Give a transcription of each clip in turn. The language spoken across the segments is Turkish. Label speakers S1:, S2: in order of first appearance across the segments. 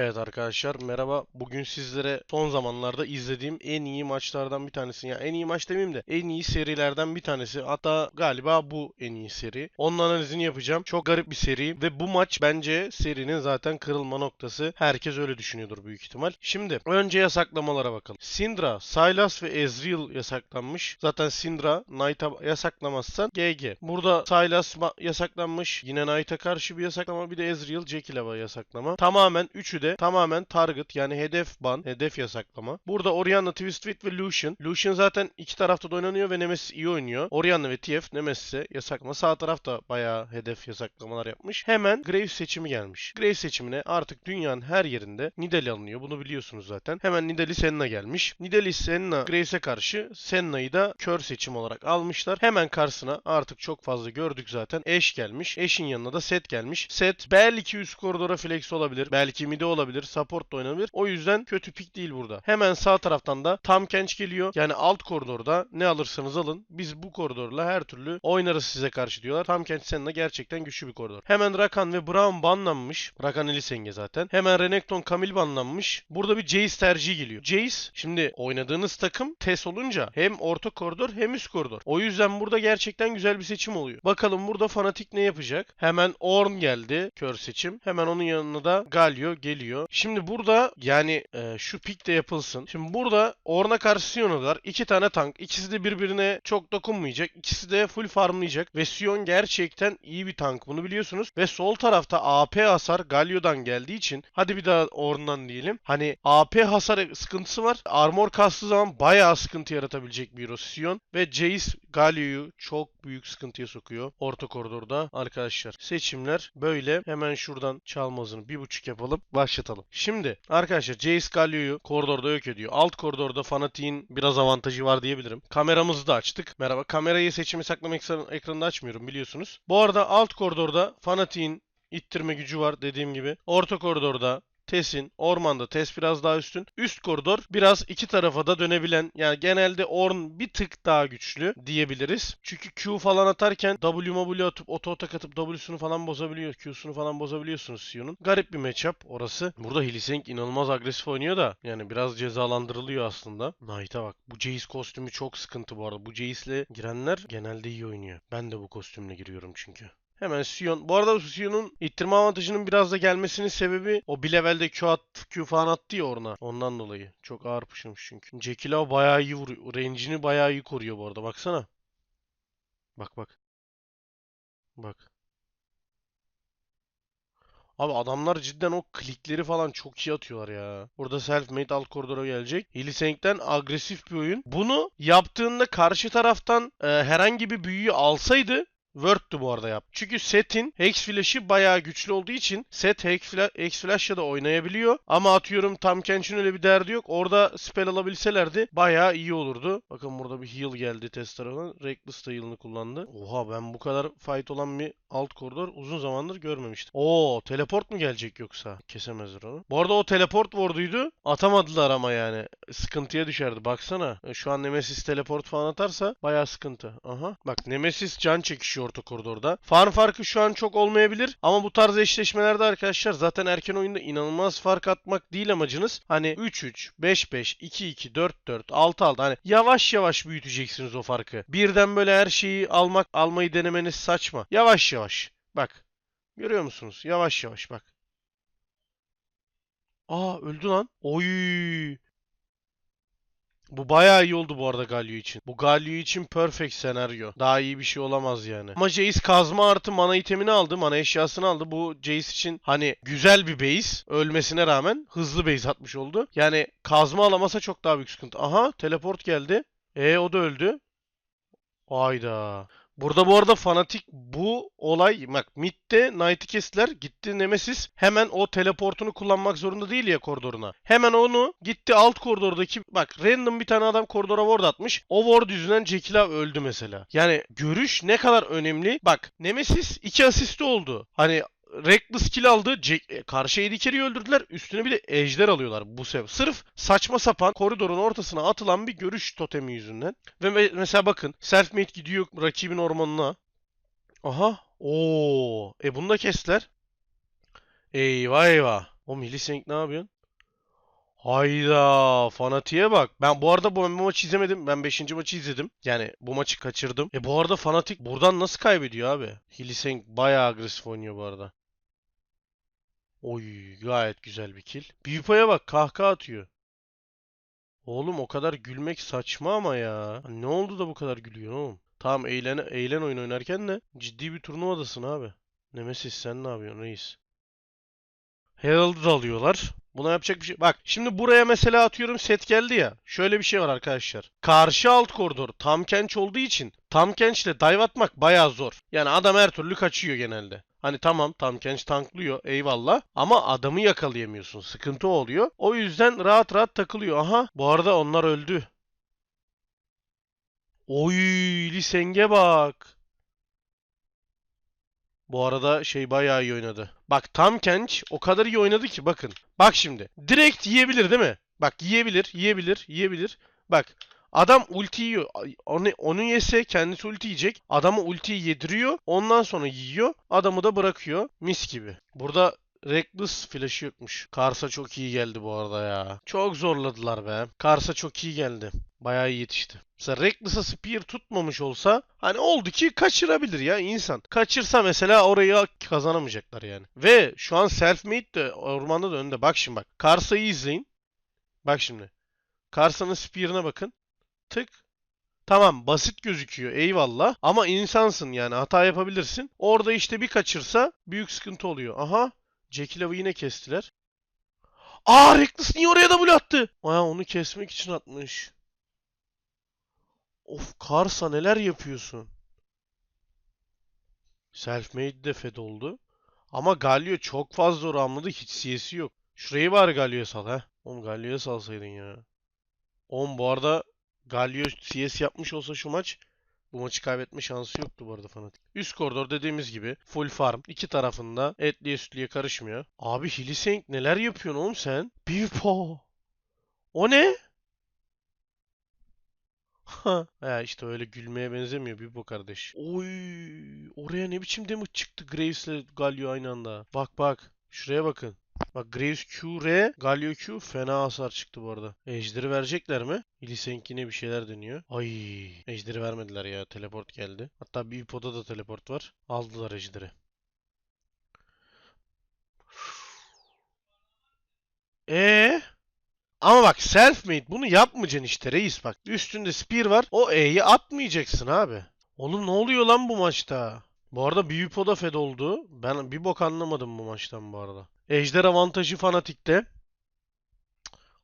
S1: Evet arkadaşlar merhaba. Bugün sizlere son zamanlarda izlediğim en iyi maçlardan bir tanesi. Yani en iyi maç demeyeyim de en iyi serilerden bir tanesi. Hatta galiba bu en iyi seri. Onun analizini yapacağım. Çok garip bir seri ve bu maç bence serinin zaten kırılma noktası. Herkes öyle düşünüyordur büyük ihtimal. Şimdi önce yasaklamalara bakalım. Syndra, Sylas ve Ezreal yasaklanmış. Zaten Syndra Knight'a yasaklamazsan GG. Burada Sylas ma- yasaklanmış. Yine Knight'a karşı bir yasaklama. Bir de Ezreal, Jekyll'a yasaklama. Tamamen üçü de tamamen target yani hedef ban, hedef yasaklama. Burada Orianna, Twistwit ve Lucian. Lucian zaten iki tarafta da oynanıyor ve Nemesis iyi oynuyor. Orianna ve TF Nemesis'e yasaklama. Sağ tarafta bayağı hedef yasaklamalar yapmış. Hemen Graves seçimi gelmiş. Graves seçimine artık dünyanın her yerinde Nidalee alınıyor. Bunu biliyorsunuz zaten. Hemen Nidalee Senna gelmiş. Nidalee Senna Graves'e karşı Senna'yı da kör seçim olarak almışlar. Hemen karşısına artık çok fazla gördük zaten. Eş gelmiş. Eşin yanına da Set gelmiş. Set belki üst koridora flex olabilir. Belki midi olabilir. Support da oynanabilir. O yüzden kötü pik değil burada. Hemen sağ taraftan da Tam Kench geliyor. Yani alt koridorda ne alırsanız alın. Biz bu koridorla her türlü oynarız size karşı diyorlar. Tam Kench Senna gerçekten güçlü bir koridor. Hemen Rakan ve Brown banlanmış. Rakan Elisenge zaten. Hemen Renekton Camille banlanmış. Burada bir Jace tercihi geliyor. Jace şimdi oynadığınız takım TES olunca hem orta koridor hem üst koridor. O yüzden burada gerçekten güzel bir seçim oluyor. Bakalım burada Fnatic ne yapacak? Hemen Ornn geldi. Kör seçim. Hemen onun yanına da Galio geliyor. Şimdi burada yani e, şu pik de yapılsın. Şimdi burada Ornn'a karşı Sion var. İki tane tank. İkisi de birbirine çok dokunmayacak. İkisi de full farmlayacak. Ve Sion gerçekten iyi bir tank. Bunu biliyorsunuz. Ve sol tarafta AP hasar Galio'dan geldiği için hadi bir daha Ornn'dan diyelim. Hani AP hasar sıkıntısı var. Armor kastığı zaman bayağı sıkıntı yaratabilecek bir hero Sion. Ve Jace Galio'yu çok büyük sıkıntıya sokuyor. Orta koridorda arkadaşlar. Seçimler böyle. Hemen şuradan çalmazını bir buçuk yapalım. Başlatalım. Şimdi arkadaşlar Jace Galio'yu koridorda yok ediyor. Alt koridorda Fanatik'in biraz avantajı var diyebilirim. Kameramızı da açtık. Merhaba. Kamerayı seçimi saklama ekran- ekranında açmıyorum biliyorsunuz. Bu arada alt koridorda Fanatik'in ittirme gücü var dediğim gibi. Orta koridorda Tes'in, Orman'da Tes biraz daha üstün. Üst koridor biraz iki tarafa da dönebilen yani genelde Orn bir tık daha güçlü diyebiliriz. Çünkü Q falan atarken W W atıp oto atak atıp W'sunu falan bozabiliyor. Q'sunu falan bozabiliyorsunuz Sion'un. Garip bir matchup orası. Burada Hylissang inanılmaz agresif oynuyor da yani biraz cezalandırılıyor aslında. Knight'a bak. Bu Jace kostümü çok sıkıntı bu arada. Bu Jace'le girenler genelde iyi oynuyor. Ben de bu kostümle giriyorum çünkü. Hemen Sion. Bu arada Sion'un ittirme avantajının biraz da gelmesinin sebebi o bir levelde Q, at, Q falan attı ya oruna. Ondan dolayı. Çok ağır pışmış çünkü. Jekyll bayağı iyi vuruyor. Range'ini bayağı iyi koruyor bu arada. Baksana. Bak bak. Bak. Abi adamlar cidden o klikleri falan çok iyi atıyorlar ya. Burada self-made alt koridora gelecek. Hylissang'den agresif bir oyun. Bunu yaptığında karşı taraftan e, herhangi bir büyüyü alsaydı Word'tu bu arada yap. Çünkü Set'in Hex Flash'ı bayağı güçlü olduğu için Set Hex, Fla Flash'la da oynayabiliyor. Ama atıyorum Tam Kench'in öyle bir derdi yok. Orada spell alabilselerdi bayağı iyi olurdu. Bakın burada bir heal geldi test tarafından. Reckless da heal'ını kullandı. Oha ben bu kadar fight olan bir alt koridor uzun zamandır görmemiştim. Oo teleport mu gelecek yoksa? Kesemezler onu. Bu arada o teleport ward'uydu. Atamadılar ama yani. Sıkıntıya düşerdi. Baksana. Şu an Nemesis teleport falan atarsa bayağı sıkıntı. Aha. Bak Nemesis can çekişiyor orta koridorda. Farm farkı şu an çok olmayabilir. Ama bu tarz eşleşmelerde arkadaşlar zaten erken oyunda inanılmaz fark atmak değil amacınız. Hani 3-3, 5-5, 2-2, 4-4, 6-6 hani yavaş yavaş büyüteceksiniz o farkı. Birden böyle her şeyi almak almayı denemeniz saçma. Yavaş yavaş. Bak. Görüyor musunuz? Yavaş yavaş bak. Aa öldü lan. Oy. Bu bayağı iyi oldu bu arada Galio için. Bu Galio için perfect senaryo. Daha iyi bir şey olamaz yani. Ama Jace kazma artı mana itemini aldı. Mana eşyasını aldı. Bu Jace için hani güzel bir base. Ölmesine rağmen hızlı base atmış oldu. Yani kazma alamasa çok daha büyük sıkıntı. Aha teleport geldi. E o da öldü. Ayda. Burada bu arada fanatik bu olay bak midde Knight'ı kestiler gitti Nemesis hemen o teleportunu kullanmak zorunda değil ya koridoruna. Hemen onu gitti alt koridordaki bak random bir tane adam koridora ward atmış. O ward yüzünden Jekyll öldü mesela. Yani görüş ne kadar önemli. Bak Nemesis 2 asisti oldu. Hani Reckless kill aldı. Jack, e, karşı carry'i öldürdüler. Üstüne bir de ejder alıyorlar bu sefer. Sırf saçma sapan koridorun ortasına atılan bir görüş totemi yüzünden. Ve me- mesela bakın self-made gidiyor rakibin ormanına. Aha. Oo. E bunu da kestiler. Eyvah eyvah. O Millicent ne yapıyorsun? Hayda fanatiğe bak. Ben bu arada bu, bu maçı izlemedim. Ben 5. maçı izledim. Yani bu maçı kaçırdım. E bu arada fanatik buradan nasıl kaybediyor abi? Hilliseng bayağı agresif oynuyor bu arada. Oy gayet güzel bir kill. Büyüpaya bak kahkaha atıyor. Oğlum o kadar gülmek saçma ama ya. Ne oldu da bu kadar gülüyor oğlum? Tamam eğlen, eğlen oyun oynarken de ciddi bir turnuvadasın abi. Nemesis sen ne yapıyorsun reis? Herald'ı da alıyorlar. Buna yapacak bir şey. Bak şimdi buraya mesela atıyorum set geldi ya. Şöyle bir şey var arkadaşlar. Karşı alt koridor tam kenç olduğu için tam kençle dive atmak bayağı zor. Yani adam her türlü kaçıyor genelde. Hani tamam tam kenç tanklıyor eyvallah ama adamı yakalayamıyorsun. Sıkıntı oluyor. O yüzden rahat rahat takılıyor. Aha bu arada onlar öldü. Oy Liseng'e bak. Bu arada şey bayağı iyi oynadı. Bak Tam Kench o kadar iyi oynadı ki bakın. Bak şimdi. Direkt yiyebilir değil mi? Bak yiyebilir, yiyebilir, yiyebilir. Bak adam ulti yiyor. Onu, onu yese kendisi ulti yiyecek. Adama ultiyi yediriyor. Ondan sonra yiyor. Adamı da bırakıyor. Mis gibi. Burada Reckless flash'ı yokmuş. Kars'a çok iyi geldi bu arada ya. Çok zorladılar be. Kars'a çok iyi geldi. Bayağı iyi yetişti. Mesela Reckless'a Spear tutmamış olsa hani oldu ki kaçırabilir ya insan. Kaçırsa mesela orayı kazanamayacaklar yani. Ve şu an Selfmade de ormanda da önde. Bak şimdi bak. Karsa'yı izleyin. Bak şimdi. Karsa'nın Spear'ına bakın. Tık. Tamam basit gözüküyor eyvallah ama insansın yani hata yapabilirsin. Orada işte bir kaçırsa büyük sıkıntı oluyor. Aha Love'ı yine kestiler. Aa Reckless niye oraya double attı? Aa onu kesmek için atmış. Of Karsa neler yapıyorsun? Selfmade de fed oldu. Ama Galio çok fazla oranladı. Hiç CS'i yok. Şurayı bari Galio'ya sal ha. Oğlum Galio'ya salsaydın ya. Oğlum bu arada Galio CS yapmış olsa şu maç bu maçı kaybetme şansı yoktu bu arada Fnatic. Üst koridor dediğimiz gibi full farm. iki tarafında etliye sütlüye karışmıyor. Abi Hilliseng neler yapıyorsun oğlum sen? Bipo. O ne? Ha, ya işte öyle gülmeye benzemiyor Bibo kardeş. Oy, oraya ne biçim damage çıktı Graves'le Galio aynı anda. Bak bak, şuraya bakın. Bak Graves Q, Galio Q fena hasar çıktı bu arada. Ejder'i verecekler mi? Illisenk yine bir şeyler deniyor. Ay, Ejder'i vermediler ya. Teleport geldi. Hatta Bipo'da da teleport var. Aldılar Ejder'i. Ee? Ama bak self-made bunu yapmayacaksın işte reis bak. Üstünde spear var. O E'yi atmayacaksın abi. Oğlum ne oluyor lan bu maçta? Bu arada Büyüpo da fed oldu. Ben bir bok anlamadım bu maçtan bu arada. Ejder avantajı fanatikte.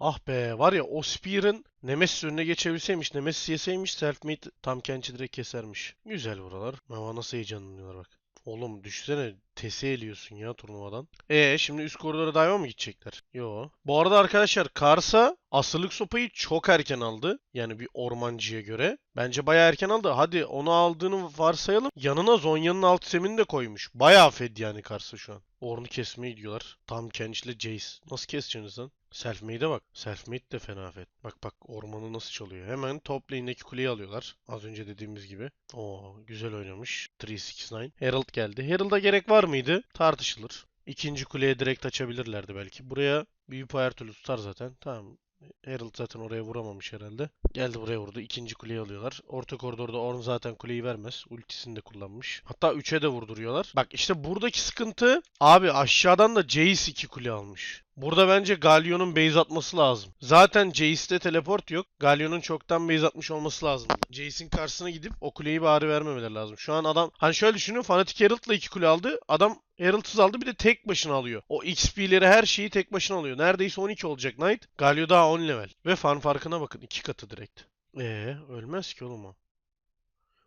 S1: Ah be var ya o Spear'ın Nemesis önüne geçebilseymiş, Nemesis yeseymiş self-made tam kençi direkt kesermiş. Güzel buralar. Ama nasıl heyecanlanıyorlar bak. Oğlum düşsene tesi eliyorsun ya turnuvadan. E şimdi üst koridora dive'a mı gidecekler? Yo. Bu arada arkadaşlar Karsa asırlık sopayı çok erken aldı. Yani bir ormancıya göre. Bence bayağı erken aldı. Hadi onu aldığını varsayalım. Yanına Zonya'nın alt semini de koymuş. Bayağı fed yani Karsa şu an. Ornu kesmeye gidiyorlar. Tam Kench ile Jace. Nasıl keseceksiniz lan? Selfmade'e bak. Selfmade de fena fed. Bak bak ormanı nasıl çalıyor. Hemen top lane'deki kuleyi alıyorlar. Az önce dediğimiz gibi. Oo güzel oynamış. 369. Herald geldi. Herald'a gerek var mıydı? Tartışılır. İkinci kuleye direkt açabilirlerdi belki. Buraya büyük her türlü tutar zaten. Tamam. Herald zaten oraya vuramamış herhalde. Geldi buraya vurdu. İkinci kuleyi alıyorlar. Orta koridorda Ornn zaten kuleyi vermez. Ultisini de kullanmış. Hatta 3'e de vurduruyorlar. Bak işte buradaki sıkıntı abi aşağıdan da Jace 2 kule almış. Burada bence Galio'nun base atması lazım. Zaten Jace'de teleport yok. Galio'nun çoktan base atmış olması lazım. Jace'in karşısına gidip o kuleyi bari vermemeleri lazım. Şu an adam hani şöyle düşünün Fnatic Herald'la 2 kule aldı. Adam Herald'sız aldı bir de tek başına alıyor. O XP'leri her şeyi tek başına alıyor. Neredeyse 12 olacak Knight. Galio daha 10 level. Ve fan farkına bakın 2 katı direkt. Ee ölmez ki oğlum o.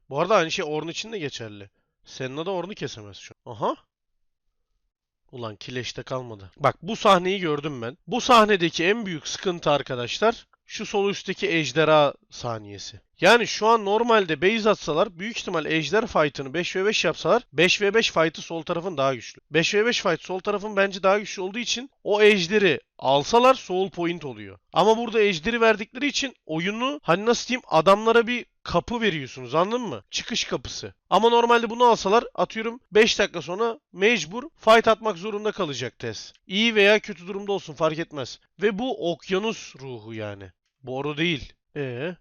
S1: Bu arada aynı şey Ornn için de geçerli. Senna da Ornn'u kesemez şu an. Aha. Ulan kileşte kalmadı. Bak bu sahneyi gördüm ben. Bu sahnedeki en büyük sıkıntı arkadaşlar şu sol üstteki ejderha saniyesi. Yani şu an normalde base atsalar büyük ihtimal ejder fight'ını 5v5 yapsalar 5v5 fight'ı sol tarafın daha güçlü. 5v5 fight sol tarafın bence daha güçlü olduğu için o ejderi alsalar soul point oluyor. Ama burada ejderi verdikleri için oyunu hani nasıl diyeyim adamlara bir kapı veriyorsunuz anladın mı? Çıkış kapısı. Ama normalde bunu alsalar atıyorum 5 dakika sonra mecbur fight atmak zorunda kalacak Tess. İyi veya kötü durumda olsun fark etmez. Ve bu okyanus ruhu yani. Boru değil. Ee?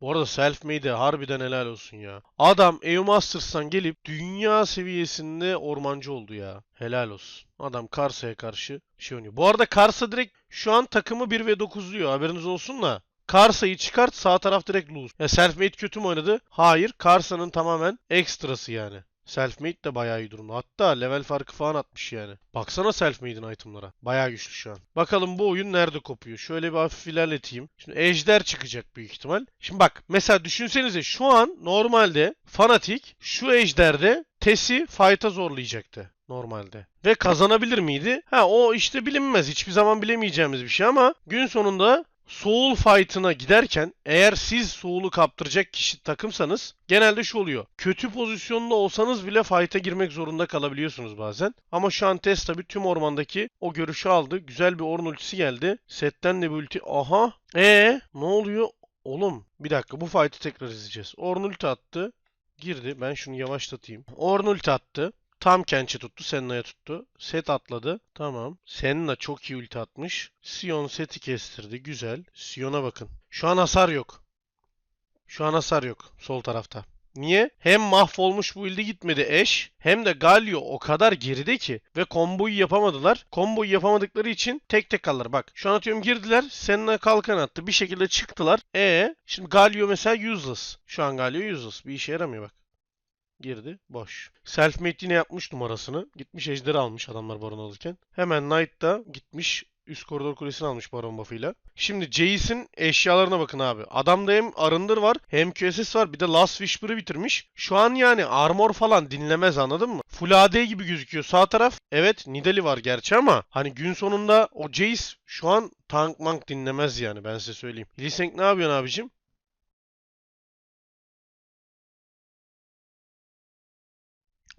S1: Bu arada self-made'e harbiden helal olsun ya. Adam EU Masters'tan gelip dünya seviyesinde ormancı oldu ya. Helal olsun. Adam Karsa'ya karşı şey oynuyor. Bu arada Karsa direkt şu an takımı 1 ve 9 diyor. Haberiniz olsun da. Karsa'yı çıkart sağ taraf direkt lose. Ya self-made kötü mü oynadı? Hayır. Karsa'nın tamamen ekstrası yani. Self-made de bayağı iyi durumda. Hatta level farkı falan atmış yani. Baksana self-made'in itemlara. Bayağı güçlü şu an. Bakalım bu oyun nerede kopuyor? Şöyle bir hafif ilerleteyim. Şimdi ejder çıkacak büyük ihtimal. Şimdi bak mesela düşünsenize şu an normalde Fanatik şu ejderde Tess'i fight'a zorlayacaktı normalde. Ve kazanabilir miydi? Ha o işte bilinmez. Hiçbir zaman bilemeyeceğimiz bir şey ama gün sonunda Soul fight'ına giderken eğer siz Soul'u kaptıracak kişi takımsanız genelde şu oluyor. Kötü pozisyonda olsanız bile fight'a girmek zorunda kalabiliyorsunuz bazen. Ama şu an Tess tabi tüm ormandaki o görüşü aldı. Güzel bir Ornn ultisi geldi. Setten de bir ulti. Aha. E ne oluyor? Oğlum bir dakika bu fight'ı tekrar izleyeceğiz. Ornn ulti attı. Girdi. Ben şunu yavaşlatayım. Ornn ulti attı. Tam Kench'e tuttu. Senna'ya tuttu. Set atladı. Tamam. Senna çok iyi ulti atmış. Sion seti kestirdi. Güzel. Sion'a bakın. Şu an hasar yok. Şu an hasar yok. Sol tarafta. Niye? Hem mahvolmuş bu ilde gitmedi eş hem de Galio o kadar geride ki ve komboyu yapamadılar. Komboyu yapamadıkları için tek tek kalır. Bak şu an atıyorum girdiler. Senna kalkan attı. Bir şekilde çıktılar. E şimdi Galio mesela useless. Şu an Galio useless. Bir işe yaramıyor bak. Girdi. Boş. Selfmade yine yapmış numarasını. Gitmiş ejderi almış adamlar baron alırken. Hemen Knight da gitmiş üst koridor kulesini almış baron buff'ıyla. Şimdi Jace'in eşyalarına bakın abi. Adamda hem arındır var hem QSS var bir de Last Whisper'ı bitirmiş. Şu an yani armor falan dinlemez anladın mı? Full AD gibi gözüküyor sağ taraf. Evet Nidalee var gerçi ama hani gün sonunda o Jace şu an tank mank dinlemez yani ben size söyleyeyim. Sin ne yapıyorsun abicim?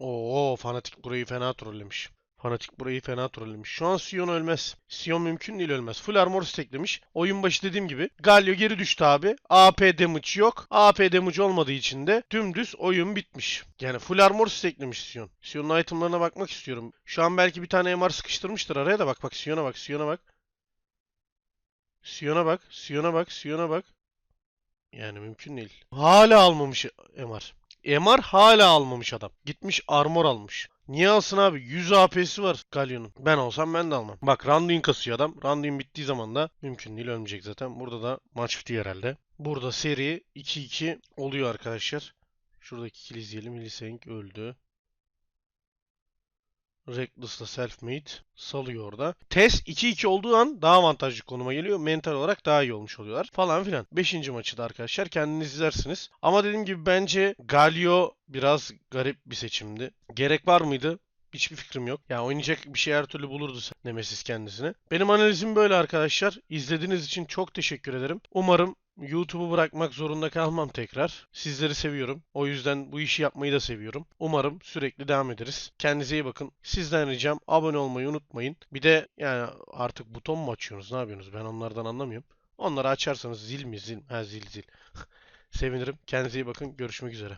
S1: Oo, Fanatik burayı fena trollemiş. Fanatik burayı fena trollemiş. Şu an Sion ölmez. Sion mümkün değil ölmez. Full armor stacklemiş. Oyun başı dediğim gibi. Galio geri düştü abi. AP damage yok. AP damage olmadığı için de dümdüz oyun bitmiş. Yani full armor stacklemiş Sion. Sion'un itemlarına bakmak istiyorum. Şu an belki bir tane MR sıkıştırmıştır araya da bak bak Sion'a bak Sion'a bak. Sion'a bak. Sion'a bak. Sion'a bak. Yani mümkün değil. Hala almamış MR. MR hala almamış adam. Gitmiş armor almış. Niye alsın abi? 100 AP'si var Galio'nun. Ben olsam ben de almam. Bak Randuin kasıyor adam. Randuin bittiği zaman da mümkün değil ölmeyecek zaten. Burada da maç bitiyor herhalde. Burada seri 2-2 oluyor arkadaşlar. Şuradaki ikili izleyelim. Lee öldü. Reckless'la self-made salıyor orada. Test 2-2 olduğu an daha avantajlı konuma geliyor. Mental olarak daha iyi olmuş oluyorlar falan filan. 5. maçı da arkadaşlar kendiniz izlersiniz. Ama dediğim gibi bence Galio biraz garip bir seçimdi. Gerek var mıydı? Hiçbir fikrim yok. Ya yani oynayacak bir şey her türlü bulurdu Nemesis kendisine. Benim analizim böyle arkadaşlar. İzlediğiniz için çok teşekkür ederim. Umarım YouTube'u bırakmak zorunda kalmam tekrar. Sizleri seviyorum. O yüzden bu işi yapmayı da seviyorum. Umarım sürekli devam ederiz. Kendinize iyi bakın. Sizden ricam abone olmayı unutmayın. Bir de yani artık buton mu açıyorsunuz? Ne yapıyorsunuz? Ben onlardan anlamıyorum. Onları açarsanız zil mi? Zil. Ha zil zil. Sevinirim. Kendinize iyi bakın. Görüşmek üzere.